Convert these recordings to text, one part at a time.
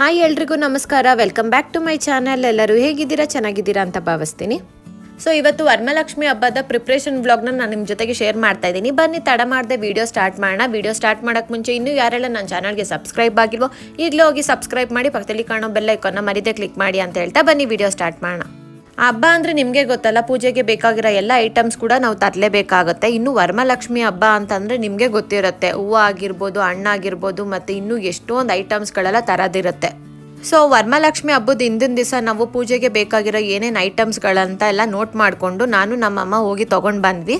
Hi ಎಲ್ರಿಗೂ ನಮಸ್ಕಾರ. Welcome back to my channel ಎಲ್ಲರೂ ಹೇಗಿದ್ದೀರಾ? ಚೆನ್ನಾಗಿದ್ದೀರಾ ಅಂತ ಭಾವಿಸ್ತೀನಿ. ಸೊ ಇವತ್ತು ವರಮಲಕ್ಷ್ಮಿ ಹಬ್ಬದ ಪ್ರಿಪ್ರೇಷನ್ ವ್ಲಾಗ್ನ ನಾನು ನಿಮ್ಮ ಜೊತೆಗೆ ಶೇರ್ ಮಾಡ್ತಾ ಇದ್ದೀನಿ. ಬನ್ನಿ, ತಡ ಮಾಡದೆ ವಿಡಿಯೋ ಸ್ಟಾರ್ಟ್ ಮಾಡೋಣ. ವೀಡಿಯೋ ಸ್ಟಾರ್ಟ್ ಮಾಡೋಕ್ಕೆ ಮುಂಚೆ ಇನ್ನೂ ಯಾರೆಲ್ಲ ನನ್ನ ಚಾನಲ್ಗೆ ಸಬ್ಸ್ಕ್ರೈಬ್ ಆಗಿಲ್ವೋ, ಈಗಲೇ ಹೋಗಿ ಸಬ್ಸ್ಕ್ರೈಬ್ ಮಾಡಿ, ಪಕ್ಕದಲ್ಲಿ ಕಾಣೋ ಬೆಲ್ಲೈಕನ್ನ ಮರಿದೇ ಮರಿದೆ ಕ್ಲಿಕ್ ಮಾಡಿ ಅಂತ ಹೇಳ್ತಾ ಬನ್ನಿ ವಿಡಿಯೋ ಸ್ಟಾರ್ಟ್ ಮಾಡೋಣ. ಹಬ್ಬ ಅಂದರೆ ನಿಮಗೆ ಗೊತ್ತಲ್ಲ, ಪೂಜೆಗೆ ಬೇಕಾಗಿರೋ ಎಲ್ಲ ಐಟಮ್ಸ್ ಕೂಡ ನಾವು ತರಲೇಬೇಕಾಗುತ್ತೆ. ಇನ್ನು ವರಮಲಕ್ಷ್ಮಿ ಹಬ್ಬ ಅಂತಂದರೆ ನಿಮಗೆ ಗೊತ್ತಿರುತ್ತೆ. ಹೂವು ಆಗಿರ್ಬೋದು ಹಣ್ಣಾಗಿರ್ಬೋದು ಮತ್ತು ಇನ್ನೂ ಎಷ್ಟೊಂದು ಐಟಮ್ಸ್ಗಳೆಲ್ಲ ತರೋದಿರುತ್ತೆ. ಸೊ ವರಮಲಕ್ಷ್ಮಿ ಹಬ್ಬದ ಹಿಂದಿನ ದಿವಸ ನಾವು ಪೂಜೆಗೆ ಬೇಕಾಗಿರೋ ಏನೇನು ಐಟಮ್ಸ್ಗಳಂತ ಎಲ್ಲ ನೋಟ್ ಮಾಡಿಕೊಂಡು ನಾನು ನಮ್ಮಮ್ಮ ಹೋಗಿ ತೊಗೊಂಡು ಬಂದ್ವಿ.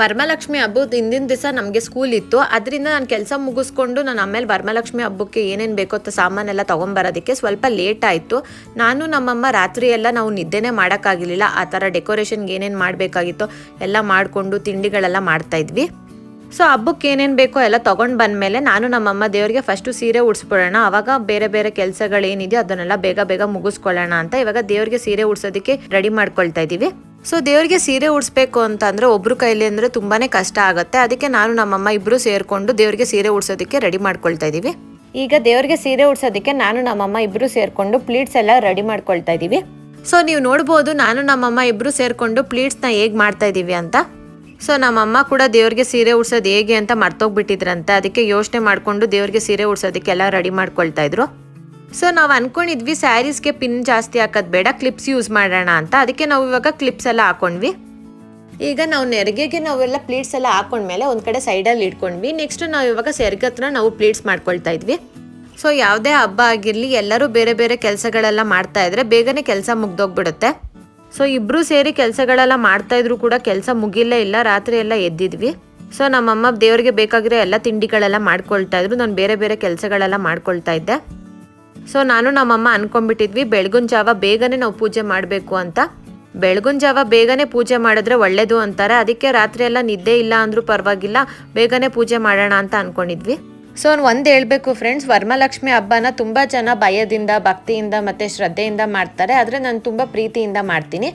ವರಮಲಕ್ಷ್ಮಿ ಹಬ್ಬದ ಹಿಂದಿನ ದಿವಸ ನಮಗೆ ಸ್ಕೂಲ್ ಇತ್ತು. ಅದರಿಂದ ನಾನು ಕೆಲಸ ಮುಗಿಸ್ಕೊಂಡು ನಾನು ಆಮೇಲೆ ವರಮಲಕ್ಷ್ಮಿ ಹಬ್ಬಕ್ಕೆ ಏನೇನು ಬೇಕೋ ಅಂತ ಸಾಮಾನೆಲ್ಲ ತೊಗೊಂಬರೋದಕ್ಕೆ ಸ್ವಲ್ಪ ಲೇಟ್ ಆಯಿತು. ನಾನು ನಮ್ಮಮ್ಮ ರಾತ್ರಿ ಎಲ್ಲ ನಾವು ನಿದ್ದೆನೇ ಮಾಡೋಕ್ಕಾಗಲಿಲ್ಲ ಆ ಥರ ಡೆಕೋರೇಷನ್ಗೆ ಏನೇನು ಮಾಡಬೇಕಾಗಿತ್ತೋ ಎಲ್ಲ ಮಾಡಿಕೊಂಡು ತಿಂಡಿಗಳೆಲ್ಲ ಮಾಡ್ತಾಯಿದ್ವಿ ಸೊ ಹಬ್ಬಕ್ಕೆ ಏನೇನು ಬೇಕೋ ಎಲ್ಲ ತೊಗೊಂಡು ಬಂದಮೇಲೆ ನಾನು ನಮ್ಮಮ್ಮ ದೇವರಿಗೆ ಫಸ್ಟು ಸೀರೆ ಉಡ್ಸ್ಬಿಡೋಣ. ಆವಾಗ ಬೇರೆ ಬೇರೆ ಕೆಲಸಗಳೇನಿದೆಯೋ ಅದನ್ನೆಲ್ಲ ಬೇಗ ಬೇಗ ಮುಗಿಸ್ಕೊಳ್ಳೋಣ ಅಂತ ಇವಾಗ ದೇವರಿಗೆ ಸೀರೆ ಉಡ್ಸೋದಕ್ಕೆ ರೆಡಿ ಮಾಡ್ಕೊಳ್ತಾ ಇದ್ದೀವಿ. ಸೊ ದೇವರಿಗೆ ಸೀರೆ ಉಡಿಸ್ಬೇಕು ಅಂತ ಅಂದರೆ ಒಬ್ರು ಕೈಲಿ ಅಂದರೆ ತುಂಬಾ ಕಷ್ಟ ಆಗುತ್ತೆ. ಅದಕ್ಕೆ ನಾನು ನಮ್ಮಮ್ಮ ಇಬ್ಬರು ಸೇರಿಕೊಂಡು ದೇವರಿಗೆ ಸೀರೆ ಉಡ್ಸೋದಕ್ಕೆ ರೆಡಿ ಮಾಡ್ಕೊಳ್ತಾ ಇದ್ದೀವಿ. ಈಗ ದೇವರಿಗೆ ಸೀರೆ ಉಡ್ಸೋದಕ್ಕೆ ನಾನು ನಮ್ಮಮ್ಮ ಇಬ್ಬರು ಸೇರಿಕೊಂಡು ಪ್ಲೀಟ್ಸ್ ಎಲ್ಲ ರೆಡಿ ಮಾಡ್ಕೊಳ್ತಾ ಇದ್ದೀವಿ. ಸೊ ನೀವು ನೋಡ್ಬೋದು ನಾನು ನಮ್ಮಮ್ಮ ಇಬ್ಬರು ಸೇರಿಕೊಂಡು ಪ್ಲೀಟ್ಸ್ನ ಹೇಗೆ ಮಾಡ್ತಾ ಇದ್ದೀವಿ ಅಂತ. ಸೊ ನಮ್ಮಮ್ಮ ಕೂಡ ದೇವ್ರಿಗೆ ಸೀರೆ ಉಡ್ಸೋದು ಹೇಗೆ ಅಂತ ಮರ್ತೋಗ್ಬಿಟ್ಟಿದ್ರಂತೆ. ಅದಕ್ಕೆ ಯೋಚನೆ ಮಾಡಿಕೊಂಡು ದೇವ್ರಿಗೆ ಸೀರೆ ಉಡ್ಸೋದಕ್ಕೆಲ್ಲ ರೆಡಿ ಮಾಡ್ಕೊಳ್ತಾ ಇದ್ರು. ಸೊ ನಾವು ಅನ್ಕೊಂಡಿದ್ವಿ ಸ್ಯಾರೀಸ್ಗೆ ಪಿನ್ ಜಾಸ್ತಿ ಹಾಕೋದು ಬೇಡ ಕ್ಲಿಪ್ಸ್ ಯೂಸ್ ಮಾಡೋಣ ಅಂತ. ಅದಕ್ಕೆ ನಾವು ಇವಾಗ ಕ್ಲಿಪ್ಸ್ ಎಲ್ಲ ಹಾಕೊಂಡ್ವಿ. ಈಗ ನಾವು ನೆರಿಗೆಗೆ ನಾವೆಲ್ಲ ಪ್ಲೀಟ್ಸ್ ಎಲ್ಲ ಹಾಕೊಂಡ್ಮೇಲೆ ಒಂದು ಕಡೆ ಸೈಡಲ್ಲಿ ಇಟ್ಕೊಂಡ್ವಿ. ನೆಕ್ಸ್ಟ್ ನಾವು ಇವಾಗ ಸೆರ್ಗೆ ಹತ್ರ ನಾವು ಪ್ಲೀಟ್ಸ್ ಮಾಡ್ಕೊಳ್ತಾ ಇದ್ವಿ. ಸೊ ಯಾವುದೇ ಹಬ್ಬ ಆಗಿರಲಿ ಎಲ್ಲರೂ ಬೇರೆ ಬೇರೆ ಕೆಲಸಗಳೆಲ್ಲ ಮಾಡ್ತಾ ಇದ್ರೆ ಬೇಗನೆ ಕೆಲಸ ಮುಗ್ದೋಗ್ಬಿಡುತ್ತೆ. ಸೊ ಇಬ್ಬರು ಸೇರಿ ಕೆಲಸಗಳೆಲ್ಲ ಮಾಡ್ತಾ ಇದ್ರು ಕೂಡ ಕೆಲಸ ಮುಗಿಲ್ಲ, ಇಲ್ಲ, ರಾತ್ರಿ ಎಲ್ಲ ಎದ್ದಿದ್ವಿ. ಸೊ ನಮ್ಮಮ್ಮ ದೇವರಿಗೆ ಬೇಕಾಗಿರೋ ಎಲ್ಲ ತಿಂಡಿಗಳೆಲ್ಲ ಮಾಡ್ಕೊಳ್ತಾ ಇದ್ರು. ನಾನು ಬೇರೆ ಬೇರೆ ಕೆಲಸಗಳೆಲ್ಲ ಮಾಡ್ಕೊಳ್ತಾ ಇದ್ದೆ. ಸೊ ನಾನು ನಮ್ಮಮ್ಮ ಅನ್ಕೊಂಡ್ಬಿಟ್ಟಿದ್ವಿ, ಬೆಳಗಿನ ಜಾವ ಬೇಗನೆ ನಾವು ಪೂಜೆ ಮಾಡಬೇಕು ಅಂತ. ಬೆಳಗಿನ ಜಾವ ಬೇಗನೆ ಪೂಜೆ ಮಾಡಿದ್ರೆ ಒಳ್ಳೇದು ಅಂತಾರೆ. ಅದಕ್ಕೆ ರಾತ್ರಿ ಎಲ್ಲ ನಿದ್ದೆ ಇಲ್ಲ ಅಂದರೂ ಪರವಾಗಿಲ್ಲ, ಬೇಗನೆ ಪೂಜೆ ಮಾಡೋಣ ಅಂತ ಅನ್ಕೊಂಡಿದ್ವಿ. ಸೊ ಒಂದು ಹೇಳಬೇಕು ಫ್ರೆಂಡ್ಸ್ ವರ್ಮಲಕ್ಷ್ಮಿ ಹಬ್ಬನ ತುಂಬ ಜನ ಭಯದಿಂದ, ಭಕ್ತಿಯಿಂದ ಮತ್ತು ಶ್ರದ್ಧೆಯಿಂದ ಮಾಡ್ತಾರೆ. ಆದರೆ ನಾನು ತುಂಬ ಪ್ರೀತಿಯಿಂದ ಮಾಡ್ತೀನಿ.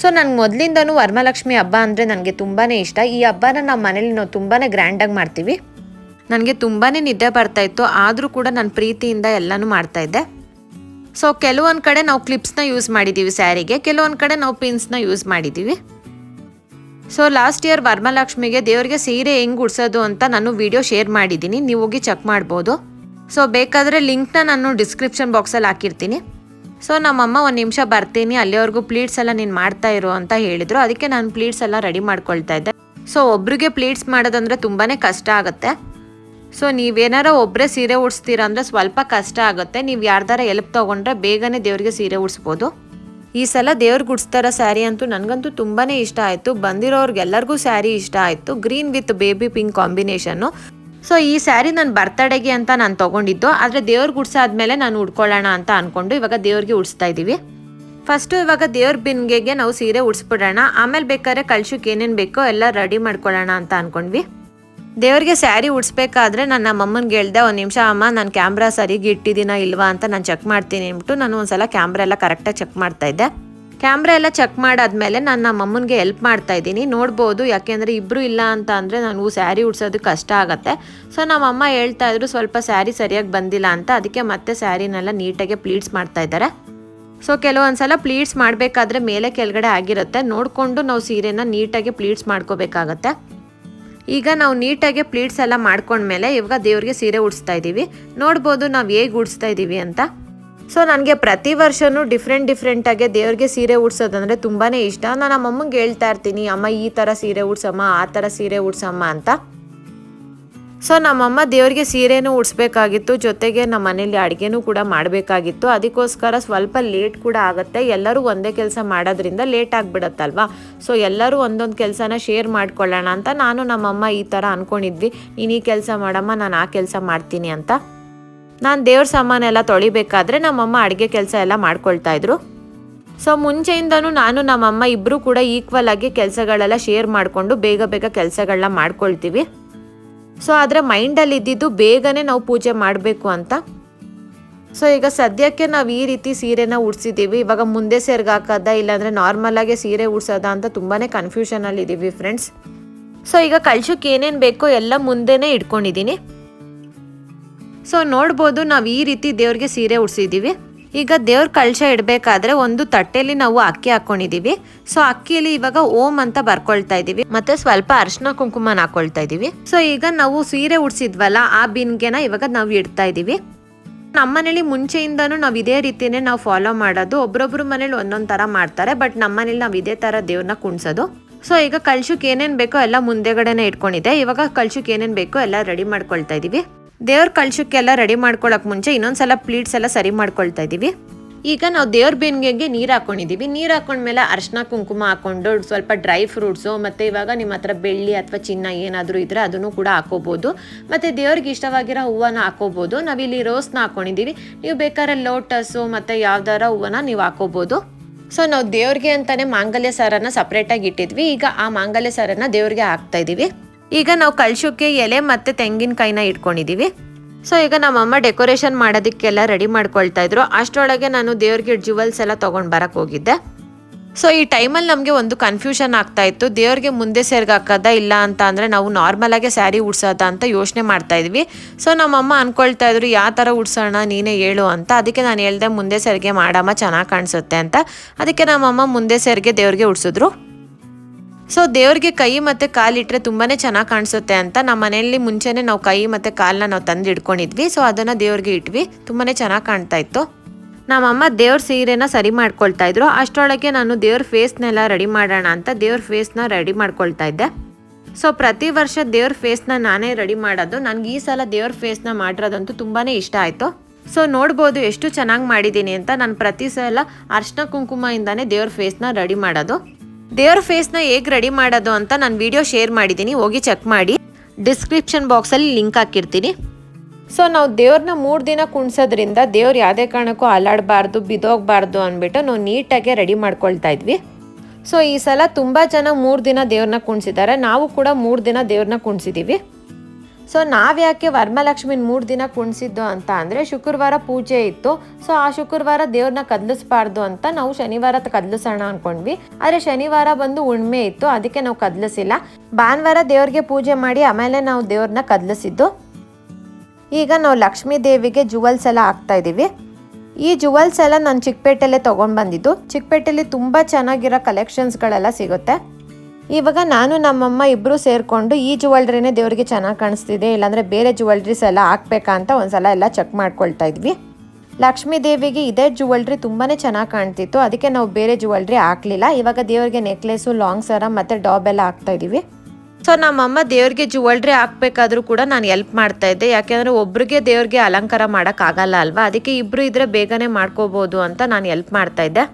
ಸೊ ನನಗೆ ಮೊದಲಿಂದನೂ ವರ್ಮಲಕ್ಷ್ಮಿ ಹಬ್ಬ ಅಂದರೆ ನನಗೆ ತುಂಬಾ ಇಷ್ಟ. ಈ ಹಬ್ಬನ ನಮ್ಮ ಮನೇಲಿ ನಾವು ತುಂಬಾ ಗ್ರ್ಯಾಂಡಾಗಿ ಮಾಡ್ತೀವಿ. ನನಗೆ ತುಂಬಾ ನಿದ್ದೆ ಬರ್ತಾ ಇತ್ತು. ಆದರೂ ಕೂಡ ನಾನು ಪ್ರೀತಿಯಿಂದ ಎಲ್ಲನೂ ಮಾಡ್ತಾಯಿದ್ದೆ ಸೊ ಕೆಲವೊಂದು ಕಡೆ ನಾವು ಕ್ಲಿಪ್ಸ್ನ ಯೂಸ್ ಮಾಡಿದ್ದೀವಿ ಸ್ಯಾರಿಗೆ ಕೆಲವೊಂದು ಕಡೆ ನಾವು ಪಿನ್ಸ್ನ ಯೂಸ್ ಮಾಡಿದ್ದೀವಿ ಸೊ ಲಾಸ್ಟ್ ಇಯರ್ ವರ್ಮಲಕ್ಷ್ಮಿಗೆ ದೇವರಿಗೆ ಸೀರೆ ಹೆಂಗೆ ಉಡ್ಸೋದು ಅಂತ ನಾನು ವಿಡಿಯೋ ಶೇರ್ ಮಾಡಿದ್ದೀನಿ. ನೀವು ಹೋಗಿ ಚೆಕ್ ಮಾಡ್ಬೋದು. ಸೊ ಬೇಕಾದರೆ ಲಿಂಕ್ನ ನಾನು ಡಿಸ್ಕ್ರಿಪ್ಷನ್ ಬಾಕ್ಸಲ್ಲಿ ಹಾಕಿರ್ತೀನಿ. ಸೊ ನಮ್ಮಮ್ಮ ಒಂದು ನಿಮಿಷ ಬರ್ತೀನಿ. ಅಲ್ಲಿವರೆಗೂ ಪ್ಲೀಟ್ಸ್ ಎಲ್ಲ ನೀನು ಮಾಡ್ತಾ ಇರೋ ಅಂತ ಹೇಳಿದರು. ಅದಕ್ಕೆ ನಾನು ಪ್ಲೀಟ್ಸ್ ಎಲ್ಲ ರೆಡಿ ಮಾಡ್ಕೊಳ್ತಾ ಇದ್ದೆ. ಸೊ ಒಬ್ರಿಗೆ ಪ್ಲೀಟ್ಸ್ ಮಾಡೋದಂದ್ರೆ ತುಂಬಾ ಕಷ್ಟ ಆಗುತ್ತೆ. ಸೊ ನೀವೇನಾರ ಒಬ್ಬರೇ ಸೀರೆ ಉಡಿಸ್ತೀರ ಅಂದರೆ ಸ್ವಲ್ಪ ಕಷ್ಟ ಆಗುತ್ತೆ. ನೀವು ಯಾರ್ದಾರ ಎಲ್ಪ್ ತೊಗೊಂಡ್ರೆ ಬೇಗನೆ ದೇವರಿಗೆ ಸೀರೆ ಉಡ್ಸ್ಬೋದು. ಈ ಸಲ ದೇವ್ರಿಗೆ ಗುಡ್ಸ್ತಾರ ಸ್ಯಾರಿ ಅಂತೂ ನನಗಂತೂ ತುಂಬಾ ಇಷ್ಟ ಆಯಿತು. ಬಂದಿರೋರ್ಗೆಲ್ಲರಿಗೂ ಸ್ಯಾರಿ ಇಷ್ಟ ಆಯಿತು. Green with baby pink combination. So, ಈ ಸ್ಯಾರಿ ನನ್ನ ಬರ್ತಡೇಗೆ ಅಂತ ನಾನು ತೊಗೊಂಡಿದ್ದು. ಆದರೆ ದೇವ್ರಿಗೆ ಗುಡ್ಸಾದ್ಮೇಲೆ ನಾನು ಉಡ್ಕೊಳ್ಳೋಣ ಅಂತ ಅಂದ್ಕೊಂಡು ಇವಾಗ ದೇವ್ರಿಗೆ ಉಡ್ಸ್ತಾ ಇದ್ದೀವಿ ಫಸ್ಟು ಇವಾಗ ದೇವ್ರ ಬಿನ್ಗೆಗೆ ನಾವು ಸೀರೆ ಉಡ್ಸ್ಬಿಡೋಣ. ಆಮೇಲೆ ಬೇಕಾದ್ರೆ ಕಳ್ಸಕ್ಕೆ ಏನೇನು ಬೇಕೋ ಎಲ್ಲ ರೆಡಿ ಮಾಡ್ಕೊಳ್ಳೋಣ ಅಂತ ಅಂದ್ಕೊಂಡ್ವಿ ದೇವ್ರಿಗೆ ಸ್ಯಾರಿ ಉಡ್ಸ್ಬೇಕಾದ್ರೆ ನಾನು ನಮ್ಮ ಅಮ್ಮನಿಗೆ ಹೇಳ್ದೆ, ಒಂದು ನಿಮಿಷ ಅಮ್ಮ, ನಾನು ಕ್ಯಾಮ್ರಾ ಸರಿಗೆ ಇಟ್ಟಿದ್ದೀನಾ ಇಲ್ವಾ ಅಂತ ನಾನು ಚೆಕ್ ಮಾಡ್ತೀನಿ ಅಂದ್ಬಿಟ್ಟು ನಾನು ಒಂದ್ಸಲ ಕ್ಯಾಮ್ರಾ ಎಲ್ಲ ಕರೆಕ್ಟಾಗಿ ಚೆಕ್ ಮಾಡ್ತಾ ಇದ್ದೆ. ಕ್ಯಾಮ್ರಾ ಎಲ್ಲ ಚೆಕ್ ಮಾಡಾದ್ಮೇಲೆ ನಾನು ನಮ್ಮ ಅಮ್ಮನಿಗೆ ಹೆಲ್ಪ್ ಮಾಡ್ತಾ ಇದ್ದೀನಿ. ನೋಡ್ಬೋದು, ಯಾಕೆಂದರೆ ಇಬ್ಬರು ಇಲ್ಲ ಅಂತ ಅಂದರೆ ನಾನು ಸ್ಯಾರಿ ಉಡ್ಸೋದು ಕಷ್ಟ ಆಗುತ್ತೆ. ಸೊ ನಮ್ಮ ಅಮ್ಮ ಹೇಳ್ತಾ ಇದ್ರು, ಸ್ವಲ್ಪ ಸ್ಯಾರಿ ಸರಿಯಾಗಿ ಬಂದಿಲ್ಲ ಅಂತ, ಅದಕ್ಕೆ ಮತ್ತೆ ಸ್ಯಾರಿನೆಲ್ಲ ನೀಟಾಗಿ ಪ್ಲೀಟ್ಸ್ ಮಾಡ್ತಾ ಇದ್ದಾರೆ. ಸೊ ಕೆಲವೊಂದು ಸಲ ಪ್ಲೀಟ್ಸ್ ಮಾಡಬೇಕಾದ್ರೆ ಮೇಲೆ ಕೆಳಗಡೆ ಆಗಿರುತ್ತೆ. ನೋಡಿಕೊಂಡು ನಾವು ಸೀರೆನ ನೀಟಾಗಿ ಪ್ಲೀಟ್ಸ್ ಮಾಡ್ಕೋಬೇಕಾಗತ್ತೆ. ಈಗ ನಾವು ನೀಟಾಗಿ ಪ್ಲೀಟ್ಸ್ ಎಲ್ಲ ಮಾಡ್ಕೊಂಡ್ಮೇಲೆ ಇವಾಗ ದೇವ್ರಿಗೆ ಸೀರೆ ಉಡಿಸ್ತಾ ಇದ್ದೀವಿ. ನೋಡ್ಬೋದು ನಾವು ಹೇಗೆ ಉಡಿಸ್ತಾ ಇದ್ದೀವಿ ಅಂತ. ಸೊ ನನಗೆ ಪ್ರತಿ ವರ್ಷವೂ ಡಿಫ್ರೆಂಟ್ ಡಿಫ್ರೆಂಟಾಗಿ ದೇವ್ರಿಗೆ ಸೀರೆ ಉಡ್ಸೋದಂದರೆ ತುಂಬಾ ಇಷ್ಟ. ನಾನು ನಮ್ಮ ಅಮ್ಮಂಗೆ ಹೇಳ್ತಾ ಇರ್ತೀನಿ, ಅಮ್ಮ, ಈ ಥರ ಸೀರೆ ಉಡ್ಸಮ್ಮ, ಆ ಥರ ಸೀರೆ ಉಡ್ಸಮ್ಮ ಅಂತ. ಸೊ ನಮ್ಮಮ್ಮ ದೇವರಿಗೆ ಸೀರೆನೂ ಉಡಿಸ್ಬೇಕಾಗಿತ್ತು, ಜೊತೆಗೆ ನಮ್ಮ ಮನೇಲಿ ಅಡುಗೆನೂ ಕೂಡ ಮಾಡಬೇಕಾಗಿತ್ತು. ಅದಕ್ಕೋಸ್ಕರ ಸ್ವಲ್ಪ ಲೇಟ್ ಕೂಡ ಆಗುತ್ತೆ. ಎಲ್ಲರೂ ಒಂದೇ ಕೆಲಸ ಮಾಡೋದ್ರಿಂದ ಲೇಟ್ ಆಗಿಬಿಡತ್ತಲ್ವಾ? ಸೊ ಎಲ್ಲರೂ ಒಂದೊಂದು ಕೆಲಸನ ಶೇರ್ ಮಾಡ್ಕೊಳ್ಳೋಣ ಅಂತ ನಾನು ನಮ್ಮಮ್ಮ ಈ ಥರ ಅಂದ್ಕೊಂಡಿದ್ವಿ ನೀನು ಈ ಕೆಲಸ ಮಾಡಮ್ಮ, ನಾನು ಆ ಕೆಲಸ ಮಾಡ್ತೀನಿ ಅಂತ. ನಾನು ದೇವ್ರ ಸಾಮಾನೆಲ್ಲ ತೊಳಿಬೇಕಾದ್ರೆ ನಮ್ಮಮ್ಮ ಅಡುಗೆ ಕೆಲಸ ಎಲ್ಲ ಮಾಡ್ಕೊಳ್ತಾ ಇದ್ರು. ಸೊ ಮುಂಚೆಯಿಂದನೂ ನಾನು ನಮ್ಮಮ್ಮ ಇಬ್ಬರು ಕೂಡ ಈಕ್ವಲ್ ಆಗಿ ಕೆಲಸಗಳೆಲ್ಲ ಶೇರ್ ಮಾಡಿಕೊಂಡು ಬೇಗ ಬೇಗ ಕೆಲಸಗಳನ್ನ ಮಾಡ್ಕೊಳ್ತೀವಿ. ಸೊ ಆದರೆ ಮೈಂಡಲ್ಲಿ ಇದ್ದಿದ್ದು ಬೇಗನೆ ನಾವು ಪೂಜೆ ಮಾಡಬೇಕು ಅಂತ. ಸೊ ಈಗ ಸದ್ಯಕ್ಕೆ ನಾವು ಈ ರೀತಿ ಸೀರೆನ ಉಡ್ಸಿದ್ದೀವಿ ಇವಾಗ ಮುಂದೆ ಸೆರ್ಗ್ ಹಾಕೋದ, ಇಲ್ಲಾಂದರೆ ನಾರ್ಮಲಾಗೆ ಸೀರೆ ಉಡ್ಸೋದ ಅಂತ ತುಂಬಾ ಕನ್ಫ್ಯೂಷನಲ್ಲಿ ಇದ್ದೀವಿ ಫ್ರೆಂಡ್ಸ್ ಸೊ ಈಗ ಕಳ್ಸಕ್ಕೆ ಏನೇನು ಬೇಕೋ ಎಲ್ಲ ಮುಂದೆನೇ ಇಟ್ಕೊಂಡಿದ್ದೀನಿ ಸೊ ನೋಡ್ಬೋದು ನಾವು ಈ ರೀತಿ ದೇವ್ರಿಗೆ ಸೀರೆ ಉಡ್ಸಿದ್ದೀವಿ ಈಗ ದೇವ್ರ ಕಳಶ ಇಡಬೇಕಾದ್ರೆ ಒಂದು ತಟ್ಟೆಲಿ ನಾವು ಅಕ್ಕಿ ಹಾಕೊಂಡಿದೀವಿ. ಸೊ ಅಕ್ಕಿಯಲ್ಲಿ ಇವಾಗ ಓಂ ಅಂತ ಬರ್ಕೊಳ್ತಾ ಇದೀವಿ. ಮತ್ತೆ ಸ್ವಲ್ಪ ಅರ್ಶನ ಕುಂಕುಮನ ಹಾಕೊಳ್ತಾ ಇದೀವಿ. ಸೊ ಈಗ ನಾವು ಸೀರೆ ಉಡ್ಸಿದ್ವಲ್ಲ, ಆ ಬಿನ್ಗೆನ ಇವಾಗ ನಾವು ಇಡ್ತಾ ಇದೀವಿ. ನಮ್ಮನೇಲಿ ಮುಂಚೆಯಿಂದನೂ ನಾವು ಇದೇ ರೀತಿನೇ ನಾವು ಫಾಲೋ ಮಾಡೋದು. ಒಬ್ರೊಬ್ರು ಮನೇಲಿ ಒಂದೊಂದು ತರ ಮಾಡ್ತಾರೆ ಬಟ್ ನಮ್ಮನೇಲಿ ನಾವು ಇದೇ ತರ ದೇವ್ರನ್ನ ಕುಣ್ಸೋದು. ಸೊ ಈಗ ಕಳ್ಶಕ್ಕೆ ಏನೇನು ಬೇಕೋ ಎಲ್ಲ ಮುಂದೆಗಡೆನೇ ಇಟ್ಕೊಂಡಿದ್ದೆ. ಇವಾಗ ಕಳ್ಶಕ್ಕೆ ಏನೇನು ಬೇಕೋ ಎಲ್ಲ ರೆಡಿ ಮಾಡ್ಕೊಳ್ತಾ ಇದೀವಿ. ದೇವ್ರ ಕಳಶಕ್ಕೆಲ್ಲ ರೆಡಿ ಮಾಡ್ಕೊಳಕ್ ಮುಂಚೆ ಇನ್ನೊಂದ್ಸಲ ಪ್ಲೀಟ್ಸ್ ಎಲ್ಲ ಸರಿ ಮಾಡ್ಕೊಳ್ತಾ ಇದೀವಿ ಈಗ ನಾವು ದೇವ್ರ ಬೆನ್ಗೆಗೆ ನೀರು ಹಾಕೊಂಡಿದೀವಿ ನೀರು ಹಾಕೊಂಡ್ಮೇಲೆ ಅರ್ಶಿನ ಕುಂಕುಮ ಹಾಕೊಂಡು ಸ್ವಲ್ಪ ಡ್ರೈ ಫ್ರೂಟ್ಸು ಮತ್ತೆ ಇವಾಗ ನಿಮ್ಮ ಹತ್ರ ಬೆಳ್ಳಿ ಅಥವಾ ಚಿನ್ನ ಏನಾದರೂ ಇದ್ರೆ ಅದನ್ನು ಕೂಡ ಹಾಕೋಬಹುದು ಮತ್ತೆ ದೇವ್ರಿಗೆ ಇಷ್ಟವಾಗಿರೋ ಹೂವನ ಹಾಕೋಬಹುದು ನಾವಿಲ್ಲಿ ರೋಸ್ನ ಹಾಕೊಂಡಿದೀವಿ ನೀವು ಬೇಕಾದ್ರೆ ಲೋಟಸ್ಸು ಮತ್ತೆ ಯಾವ್ದಾರ ಹೂವನ ನೀವು ಹಾಕೋಬಹುದು ಸೊ ನಾವು ದೇವ್ರಿಗೆ ಅಂತಾನೆ ಮಾಂಗಲ್ಯ ಸಾರನ್ನು ಸಪ್ರೇಟಾಗಿ ಇಟ್ಟಿದ್ವಿ. ಈಗ ಆ ಮಾಂಗಲ್ಯ ಸಾರನ್ನು ದೇವ್ರಿಗೆ ಹಾಕ್ತಾ ಇದೀವಿ ಈಗ ನಾವು ಕಳ್ಸೋಕ್ಕೆ ಎಲೆ ಮತ್ತೆ ತೆಂಗಿನಕಾಯಿನ ಇಟ್ಕೊಂಡಿದ್ದೀವಿ ಸೊ ಈಗ ನಮ್ಮಮ್ಮ ಡೆಕೋರೇಷನ್ ಮಾಡೋದಕ್ಕೆಲ್ಲ ರೆಡಿ ಮಾಡ್ಕೊಳ್ತಾ ಇದ್ರು. ಅಷ್ಟರೊಳಗೆ ನಾನು ದೇವ್ರಿಗೆ ಜುವೆಲ್ಸ್ ಎಲ್ಲ ತೊಗೊಂಡು ಬರಕ್ಕೆ ಹೋಗಿದ್ದೆ. ಸೊ ಈ ಟೈಮಲ್ಲಿ ನಮಗೆ ಒಂದು ಕನ್ಫ್ಯೂಷನ್ ಆಗ್ತಾ ಇತ್ತು. ದೇವ್ರಿಗೆ ಮುಂದೆ ಸೇರ್ಗೆ ಹಾಕೋದ ಇಲ್ಲ ಅಂತ ಅಂದರೆ ನಾವು ನಾರ್ಮಲ್ ಆಗಿ ಸ್ಯಾರಿ ಉಡ್ಸೋದ ಅಂತ ಯೋಚನೆ ಮಾಡ್ತಾ ಇದ್ವಿ. ಸೊ ನಮ್ಮಮ್ಮ ಅಂದ್ಕೊಳ್ತಾ ಇದ್ರು ಯಾವ ಥರ ಉಡ್ಸೋಣ, ನೀನೇ ಹೇಳು ಅಂತ. ಅದಕ್ಕೆ ನಾನು ಹೇಳ್ದೆ, ಮುಂದೆ ಸೇರ್ಗೆ ಮಾಡಮ್ಮ, ಚೆನ್ನಾಗಿ ಕಾಣಿಸುತ್ತೆ ಅಂತ. ಅದಕ್ಕೆ ನಮ್ಮಮ್ಮ ಮುಂದೆ ಸೇರ್ಗೆ ದೇವ್ರಿಗೆ ಉಡ್ಸಿದ್ರು. ಸೊ ದೇವ್ರಿಗೆ ಕೈ ಮತ್ತು ಕಾಲಿಟ್ರೆ ತುಂಬಾನೇ ಚೆನ್ನಾಗಿ ಕಾಣಿಸುತ್ತೆ ಅಂತ ನಮ್ಮ ಮನೆಯಲ್ಲಿ ಮುಂಚೆನೆ ನಾವು ಕೈ ಮತ್ತು ಕಾಲನ್ನ ನಾವು ತಂದು ಇಟ್ಕೊಂಡಿದ್ವಿ. ಸೊ ಅದನ್ನು ದೇವ್ರಿಗೆ ಇಟ್ವಿ. ತುಂಬಾನೇ ಚೆನ್ನಾಗಿ ಕಾಣ್ತಾ ಇತ್ತು. ನಮ್ಮಮ್ಮ ದೇವ್ರ ಸೀರೆನ ಸರಿ ಮಾಡ್ಕೊಳ್ತಾ ಇದ್ರು. ಅಷ್ಟರೊಳಗೆ ನಾನು ದೇವ್ರ ಫೇಸ್ನೆಲ್ಲ ರೆಡಿ ಮಾಡೋಣ ಅಂತ ದೇವ್ರ ಫೇಸ್ನ ರೆಡಿ ಮಾಡ್ಕೊಳ್ತಾ ಇದ್ದೆ. ಸೊ ಪ್ರತಿ ವರ್ಷ ದೇವ್ರ ಫೇಸ್ನ ನಾನೇ ರೆಡಿ ಮಾಡೋದು. ನನಗೆ ಈ ಸಲ ದೇವ್ರ ಫೇಸ್ನ ಮಾಡಿರೋದಂತೂ ತುಂಬಾನೇ ಇಷ್ಟ ಆಯಿತು. ಸೊ ನೋಡ್ಬೋದು ಎಷ್ಟು ಚೆನ್ನಾಗಿ ಮಾಡಿದ್ದೀನಿ ಅಂತ. ನಾನು ಪ್ರತಿ ಸಲ ಅರ್ಶಿನ ಇಂದಾನೆ ದೇವ್ರ ಫೇಸ್ನ ರೆಡಿ ಮಾಡೋದು. ದೇವ್ರ ಫೇಸ್ನ ಹೇಗೆ ರೆಡಿ ಮಾಡೋದು ಅಂತ ನಾನು ವಿಡಿಯೋ ಶೇರ್ ಮಾಡಿದ್ದೀನಿ ಹೋಗಿ ಚೆಕ್ ಮಾಡಿ. ಡಿಸ್ಕ್ರಿಪ್ಷನ್ ಬಾಕ್ಸಲ್ಲಿ ಲಿಂಕ್ ಹಾಕಿರ್ತೀನಿ. ಸೊ ನಾವು ದೇವ್ರನ್ನ ಮೂರು ದಿನ ಕುಣ್ಸೋದ್ರಿಂದ ದೇವ್ರು ಯಾವುದೇ ಕಾರಣಕ್ಕೂ ಅಲ್ಲಾಡಬಾರ್ದು ಬಿದೋಗಬಾರ್ದು ಅಂದ್ಬಿಟ್ಟು ನಾವು ನೀಟಾಗಿ ರೆಡಿ ಮಾಡ್ಕೊಳ್ತಾ ಇದ್ವಿ. ಸೊ ಈ ಸಲ ತುಂಬ ಜನ ಮೂರು ದಿನ ದೇವ್ರನ್ನ ಕುಣಿಸಿದ್ದಾರೆ ನಾವು ಕೂಡ ಮೂರು ದಿನ ದೇವ್ರನ್ನ ಕುಣಿಸಿದ್ದೀವಿ ಸೊ ನಾವ್ಯಾಕೆ ವರ್ಮಲಕ್ಷ್ಮಿನ ಮೂರು ದಿನ ಕುಣಿಸಿದ್ದು ಅಂತ ಅಂದರೆ ಶುಕ್ರವಾರ ಪೂಜೆ ಇತ್ತು. ಸೊ ಆ ಶುಕ್ರವಾರ ದೇವ್ರನ್ನ ಕದ್ಲಿಸ್ಬಾರ್ದು ಅಂತ ನಾವು ಶನಿವಾರ ಕದ್ಲಿಸೋಣ ಅನ್ಕೊಂಡ್ವಿ. ಆದರೆ ಶನಿವಾರ ಬಂದು ಉಣ್ಮೆ ಇತ್ತು, ಅದಕ್ಕೆ ನಾವು ಕದಲಿಸಿಲ್ಲ. ಭಾನುವಾರ ದೇವ್ರಿಗೆ ಪೂಜೆ ಮಾಡಿ ಆಮೇಲೆ ನಾವು ದೇವ್ರನ್ನ ಕದ್ಲಿಸಿದ್ದು. ಈಗ ನಾವು ಲಕ್ಷ್ಮೀ ದೇವಿಗೆ ಜುವೆಲ್ಸ್ ಎಲ್ಲ ಹಾಕ್ತಾ ಇದ್ದೀವಿ ಈ ಜುವೆಲ್ಸ್ ಎಲ್ಲ ನಾನು ಚಿಕ್ಕಪೇಟೆಲ್ಲೇ ತೊಗೊಂಡು ಬಂದಿದ್ದು ಚಿಕ್ಕಪೇಟೆಯಲ್ಲಿ ತುಂಬ ಚೆನ್ನಾಗಿರೋ ಕಲೆಕ್ಷನ್ಸ್ಗಳೆಲ್ಲ ಸಿಗುತ್ತೆ. ಇವಾಗ ನಾನು ನಮ್ಮಮ್ಮ ಇಬ್ಬರು ಸೇರಿಕೊಂಡು ಈ ಜುವೆಲ್ರಿನೇ ದೇವರಿಗೆ ಚೆನ್ನಾಗಿ ಕಾಣಿಸ್ತಿದೆ, ಇಲ್ಲಾಂದರೆ ಬೇರೆ ಜುವೆಲ್ರೀಸ್ ಎಲ್ಲ ಹಾಕ್ಬೇಕಾ ಅಂತ ಒಂದ್ಸಲ ಎಲ್ಲ ಚೆಕ್ ಮಾಡ್ಕೊಳ್ತಾ ಇದ್ವಿ. ಲಕ್ಷ್ಮೀ ದೇವಿಗೆ ಇದೇ ಜುವೆಲ್ರಿ ತುಂಬಾ ಚೆನ್ನಾಗಿ ಕಾಣ್ತಿತ್ತು, ಅದಕ್ಕೆ ನಾವು ಬೇರೆ ಜುವೆಲ್ರಿ ಹಾಕ್ಲಿಲ್ಲ. ಇವಾಗ ದೇವರಿಗೆ ನೆಕ್ಲೆಸು ಲಾಂಗ್ ಸರ ಮತ್ತು ಡಾಬ್ ಎಲ್ಲ ಹಾಕ್ತಾ ಇದ್ದೀವಿ ಸೊ ನಮ್ಮಮ್ಮ ದೇವ್ರಿಗೆ ಜುವೆಲ್ರಿ ಹಾಕ್ಬೇಕಾದ್ರೂ ಕೂಡ ನಾನು ಎಲ್ಪ್ ಮಾಡ್ತಾ ಇದ್ದೆ. ಯಾಕೆಂದರೆ ಒಬ್ರಿಗೆ ದೇವ್ರಿಗೆ ಅಲಂಕಾರ ಮಾಡೋಕ್ಕಾಗಲ್ಲ ಅಲ್ವಾ? ಅದಕ್ಕೆ ಇಬ್ಬರು ಇದ್ರೆ ಬೇಗನೆ ಮಾಡ್ಕೋಬೋದು ಅಂತ ನಾನು ಎಲ್ಪ್ ಮಾಡ್ತಾ ಇದ್ದೆ.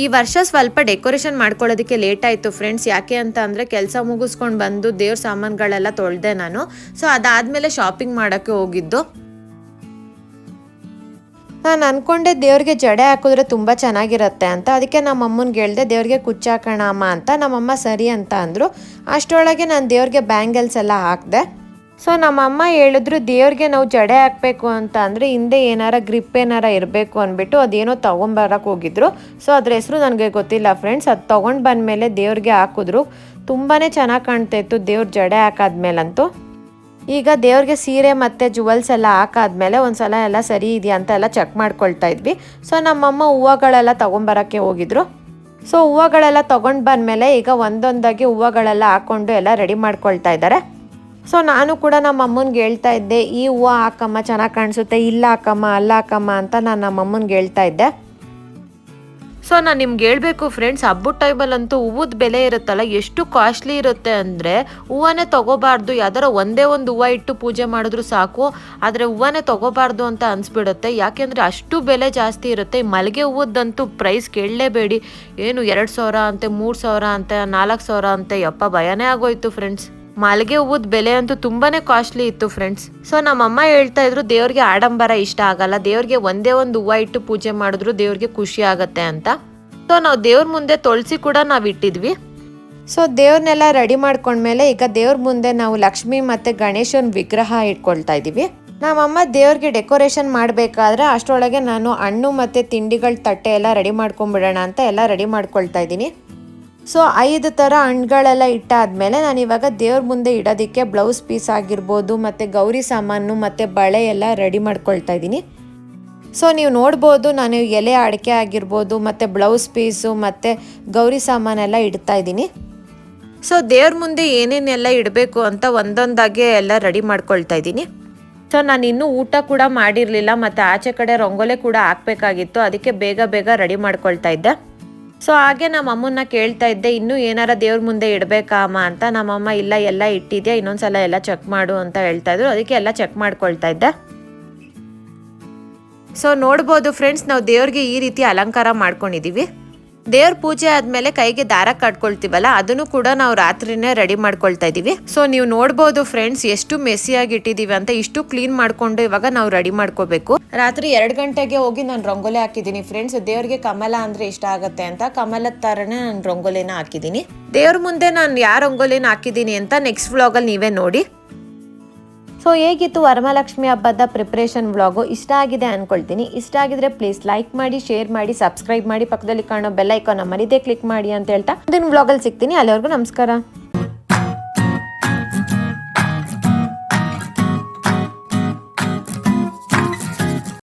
ಈ ವರ್ಷ ಸ್ವಲ್ಪ ಡೆಕೋರೇಷನ್ ಮಾಡ್ಕೊಳ್ಳೋದಕ್ಕೆ ಲೇಟ್ ಆಯಿತು ಫ್ರೆಂಡ್ಸ್. ಯಾಕೆ ಅಂತ ಅಂದರೆ ಕೆಲಸ ಮುಗಿಸ್ಕೊಂಡು ಬಂದು ದೇವ್ರ ಸಾಮಾನುಗಳೆಲ್ಲ ತೊಳೆದೆ ನಾನು. ಸೊ ಅದಾದಮೇಲೆ ಶಾಪಿಂಗ್ ಮಾಡೋಕ್ಕೆ ಹೋಗಿದ್ದು. ನಾನು ಅಂದ್ಕೊಂಡೆ ದೇವ್ರಿಗೆ ಜಡೆ ಹಾಕಿದ್ರೆ ತುಂಬ ಚೆನ್ನಾಗಿರುತ್ತೆ ಅಂತ. ಅದಕ್ಕೆ ನಮ್ಮ ಅಮ್ಮನಿಗೆ ಹೇಳ್ದೆ, ದೇವ್ರಿಗೆ ಕುಚ್ಚ ಹಾಕೋಣ ಅಮ್ಮ ಅಂತ ನಮ್ಮಮ್ಮ ಸರಿ ಅಂತ ಅಂದರು. ಅಷ್ಟರೊಳಗೆ ನಾನು ದೇವ್ರಿಗೆ ಬ್ಯಾಂಗಲ್ಸ್ ಎಲ್ಲ ಹಾಕಿದೆ. ಸೊ ನಮ್ಮಮ್ಮ ಹೇಳಿದ್ರು, ದೇವ್ರಿಗೆ ನಾವು ಜಡೆ ಹಾಕಬೇಕು ಅಂತ ಅಂದರೆ ಹಿಂದೆ ಏನಾರ ಗ್ರಿಪ್ ಏನಾರ ಇರಬೇಕು ಅಂದ್ಬಿಟ್ಟು ಅದೇನೋ ತೊಗೊಂಬರಕ್ಕೆ ಹೋಗಿದ್ರು. ಸೊ ಅದ್ರ ಹೆಸರು ನನಗೆ ಗೊತ್ತಿಲ್ಲ ಫ್ರೆಂಡ್ಸ್, ಅದು ತೊಗೊಂಡು ಬಂದಮೇಲೆ ದೇವ್ರಿಗೆ ಹಾಕಿದ್ರು. ತುಂಬಾ ಚೆನ್ನಾಗಿ ಕಾಣ್ತಾ ಇತ್ತು ದೇವ್ರ ಜಡೆ ಹಾಕಾದ್ಮೇಲಂತೂ. ಈಗ ದೇವ್ರಿಗೆ ಸೀರೆ ಮತ್ತು ಜುವೆಲ್ಸ್ ಎಲ್ಲ ಹಾಕಾದ್ಮೇಲೆ ಒಂದ್ಸಲ ಎಲ್ಲ ಸರಿ ಇದೆಯಾ ಅಂತ ಎಲ್ಲ ಚೆಕ್ ಮಾಡ್ಕೊಳ್ತಾ ಇದ್ವಿ. ಸೊ ನಮ್ಮಮ್ಮ ಹೂವುಗಳೆಲ್ಲ ತೊಗೊಂಬರೋಕ್ಕೆ ಹೋಗಿದ್ರು. ಸೊ ಹೂವುಗಳೆಲ್ಲ ತೊಗೊಂಡು ಬಂದಮೇಲೆ ಈಗ ಒಂದೊಂದಾಗಿ ಹೂವುಗಳೆಲ್ಲ ಹಾಕ್ಕೊಂಡು ಎಲ್ಲ ರೆಡಿ ಮಾಡ್ಕೊಳ್ತಾ ಇದ್ದಾರೆ. ಸೊ ನಾನು ಕೂಡ ನಮ್ಮ ಅಮ್ಮನಿಗೆ ಹೇಳ್ತಾ ಇದ್ದೆ, ಈ ಹೂವು ಹಾಕಮ್ಮ, ಚೆನ್ನಾಗಿ ಕಾಣಿಸುತ್ತೆ, ಇಲ್ಲ ಹಾಕಮ್ಮ, ಅಲ್ಲ ಹಾಕಮ್ಮ ಅಂತ ನಾನು ನಮ್ಮ ಅಮ್ಮನಿಗೆ ಹೇಳ್ತಾ ಇದ್ದೆ. ಸೊ ನಾನು ನಿಮ್ಗೆ ಹೇಳಬೇಕು ಫ್ರೆಂಡ್ಸ್ ಹಬ್ಬದ ಟೈಮಲ್ಲಂತೂ ಹೂವದ ಬೆಲೆ ಇರುತ್ತಲ್ಲ, ಎಷ್ಟು ಕಾಸ್ಟ್ಲಿ ಇರುತ್ತೆ ಅಂದರೆ ಹೂವನೇ ತೊಗೋಬಾರ್ದು, ಯಾವ್ದಾರ ಒಂದೇ ಒಂದು ಹೂವು ಇಟ್ಟು ಪೂಜೆ ಮಾಡಿದ್ರು ಸಾಕು, ಆದರೆ ಹೂವನೇ ತೊಗೋಬಾರ್ದು ಅಂತ ಅನಿಸ್ಬಿಡುತ್ತೆ. ಯಾಕೆಂದರೆ ಅಷ್ಟು ಬೆಲೆ ಜಾಸ್ತಿ ಇರುತ್ತೆ, ಮಲ್ಲಿಗೆ ಹೂವದ್ದಂತೂ ಪ್ರೈಸ್ ಕೇಳಲೇಬೇಡಿ. ಏನು, ಎರಡು ಸಾವಿರ ಅಂತೆ, ಮೂರು ಸಾವಿರ ಅಂತೆ, ನಾಲ್ಕು ಸಾವಿರ ಅಂತೆ, ಯಪ್ಪ, ಭಯನೇ ಆಗೋಯ್ತು ಫ್ರೆಂಡ್ಸ್ ಮಲ್ಲಿಗೆ ಹೂವದ ಬೆಲೆ ಅಂತೂ ತುಂಬಾನೇ ಕಾಸ್ಟ್ಲಿ ಇತ್ತು ಫ್ರೆಂಡ್ಸ್ ಸೊ ನಮ್ಮಮ್ಮ ಹೇಳ್ತಾ ಇದ್ರು, ದೇವ್ರಿಗೆ ಆಡಂಬರ ಇಷ್ಟ ಆಗಲ್ಲ. ದೇವ್ರಿಗೆ ಒಂದೇ ಒಂದು ಹೂವ ಇಟ್ಟು ಪೂಜೆ ಮಾಡಿದ್ರು ದೇವ್ರಿಗೆ ಖುಷಿ ಆಗತ್ತೆ ಅಂತ. ಸೊ ನಾವು ದೇವ್ರ ಮುಂದೆ ತುಳಸಿ ಕೂಡ ನಾವು ಇಟ್ಟಿದ್ವಿ. ಸೊ ದೇವ್ರನ್ನೆಲ್ಲ ರೆಡಿ ಮಾಡ್ಕೊಂಡ್ಮೇಲೆ ಈಗ ದೇವ್ರ ಮುಂದೆ ನಾವು ಲಕ್ಷ್ಮಿ ಮತ್ತೆ ಗಣೇಶನ ವಿಗ್ರಹ ಇಟ್ಕೊಳ್ತಾ ಇದೀವಿ. ನಮ್ಮಮ್ಮ ದೇವ್ರಿಗೆ ಡೆಕೋರೇಷನ್ ಮಾಡಬೇಕಾದ್ರೆ ಅಷ್ಟರೊಳಗೆ ನಾನು ಹಣ್ಣು ಮತ್ತು ತಿಂಡಿಗಳ ತಟ್ಟೆ ಎಲ್ಲ ರೆಡಿ ಮಾಡ್ಕೊಂಡ್ಬಿಡೋಣ ಅಂತ ಎಲ್ಲ ರೆಡಿ ಮಾಡ್ಕೊಳ್ತಾ ಇದ್ದೀನಿ ಸೊ ಐದು ಥರ ಹಣ್ಗಳೆಲ್ಲ ಇಟ್ಟಾದಮೇಲೆ ನಾನು ಇವಾಗ ದೇವ್ರ ಮುಂದೆ ಇಡೋದಕ್ಕೆ ಬ್ಲೌಸ್ ಪೀಸ್ ಆಗಿರ್ಬೋದು, ಮತ್ತು ಗೌರಿ ಸಾಮಾನು, ಮತ್ತು ಬಳೆ ಎಲ್ಲ ರೆಡಿ ಮಾಡ್ಕೊಳ್ತಾ ಇದ್ದೀನಿ. ಸೊ ನೀವು ನೋಡ್ಬೋದು ನಾನು ಎಲೆ ಅಡಿಕೆ ಆಗಿರ್ಬೋದು, ಮತ್ತು ಬ್ಲೌಸ್ ಪೀಸು ಮತ್ತು ಗೌರಿ ಸಾಮಾನೆಲ್ಲ ಇಡ್ತಾ ಇದ್ದೀನಿ. ಸೊ ದೇವ್ರ ಮುಂದೆ ಏನೇನೆಲ್ಲ ಇಡಬೇಕು ಅಂತ ಒಂದೊಂದಾಗೆ ಎಲ್ಲ ರೆಡಿ ಮಾಡ್ಕೊಳ್ತಾ ಇದ್ದೀನಿ. ಸೊ ನಾನು ಇನ್ನೂ ಊಟ ಕೂಡ ಮಾಡಿರಲಿಲ್ಲ, ಮತ್ತು ಆಚೆ ಕಡೆ ರಂಗೋಲೆ ಕೂಡ ಹಾಕ್ಬೇಕಾಗಿತ್ತು, ಅದಕ್ಕೆ ಬೇಗ ಬೇಗ ರೆಡಿ ಮಾಡ್ಕೊಳ್ತಾ ಇದ್ದೆ. ಸೊ ಹಾಗೆ ನಮ್ಮ ಅಮ್ಮನ್ನ ಕೇಳ್ತಾ ಇದ್ದೆ, ಇನ್ನೂ ಏನಾರ ದೇವ್ರ ಮುಂದೆ ಇಡಬೇಕಾ ಅಮ್ಮ ಅಂತ? ನಮ್ಮಮ್ಮ ಇಲ್ಲ, ಎಲ್ಲ ಇಟ್ಟಿದ್ಯಾ? ಇನ್ನೊಂದ್ಸಲ ಎಲ್ಲ ಚೆಕ್ ಮಾಡು ಅಂತ ಹೇಳ್ತಾ ಇದ್ರು. ಅದಕ್ಕೆ ಎಲ್ಲ ಚೆಕ್ ಮಾಡ್ಕೊಳ್ತಾ ಇದ್ದೆ. ಸೊ ನೋಡ್ಬೋದು ಫ್ರೆಂಡ್ಸ್ ನಾವು ದೇವ್ರಿಗೆ ಈ ರೀತಿ ಅಲಂಕಾರ ಮಾಡ್ಕೊಂಡಿದೀವಿ. ದೇವ್ರ ಪೂಜೆ ಆದ್ಮೇಲೆ ಕೈಗೆ ದಾರ ಕಟ್ಕೊಳ್ತೀವಲ್ಲ, ಅದನ್ನು ಕೂಡ ನಾವು ರಾತ್ರಿನೇ ರೆಡಿ ಮಾಡ್ಕೊಳ್ತಾ ಇದೀವಿ. ಸೊ ನೀವು ನೋಡ್ಬೋದು ಫ್ರೆಂಡ್ಸ್ ಎಷ್ಟು ಮೆಸ್ಸಿಯಾಗಿ ಇಟ್ಟಿದೀವಿ ಅಂತ, ಇಷ್ಟು ಕ್ಲೀನ್ ಮಾಡ್ಕೊಂಡು ಇವಾಗ ನಾವು ರೆಡಿ ಮಾಡ್ಕೋಬೇಕು. ರಾತ್ರಿ ಎರಡು ಗಂಟೆಗೆ ಹೋಗಿ ನಾನು ರಂಗೋಲಿ ಹಾಕಿದ್ದೀನಿ ಫ್ರೆಂಡ್ಸ್ ದೇವ್ರಿಗೆ ಕಮಲ ಅಂದ್ರೆ ಇಷ್ಟ ಆಗುತ್ತೆ ಅಂತ, ಕಮಲದ ತರನೇ ನಾನು ರಂಗೋಲಿನ ಹಾಕಿದ್ದೀನಿ. ದೇವ್ರ ಮುಂದೆ ನಾನು ಯಾವ ರಂಗೋಲಿನ ಹಾಕಿದ್ದೀನಿ ಅಂತ ನೆಕ್ಸ್ಟ್ ವ್ಲಾಗಲ್ಲಿ ನೀವೇ ನೋಡಿ. ಸೊ ಹೇಗಿತ್ತು ವರಮಹಾಲಕ್ಷ್ಮಿ ಹಬ್ಬದ ಪ್ರಿಪ್ರೇಷನ್ ವ್ಲಾಗು ಇಷ್ಟ ಆಗಿದೆ ಅಂದ್ಕೊಳ್ತೀನಿ ಇಷ್ಟ ಆಗಿದ್ರೆ ಪ್ಲೀಸ್ ಲೈಕ್ ಮಾಡಿ ಶೇರ್ ಮಾಡಿ ಸಬ್ಸ್ಕ್ರೈಬ್ ಮಾಡಿ. ಪಕ್ಕದಲ್ಲಿ ಕಾಣೋ ಬೆಲ್ ಐಕಾನ್ ಮರಿದೇ ಕ್ಲಿಕ್ ಮಾಡಿ ಅಂತ ಹೇಳ್ತಾ, ಮುಂದಿನ ವ್ಲಾಗಲ್ಲಿ ಸಿಗ್ತೀನಿ. ಅಲ್ಲಿವರೆಗೂ ನಮಸ್ಕಾರ.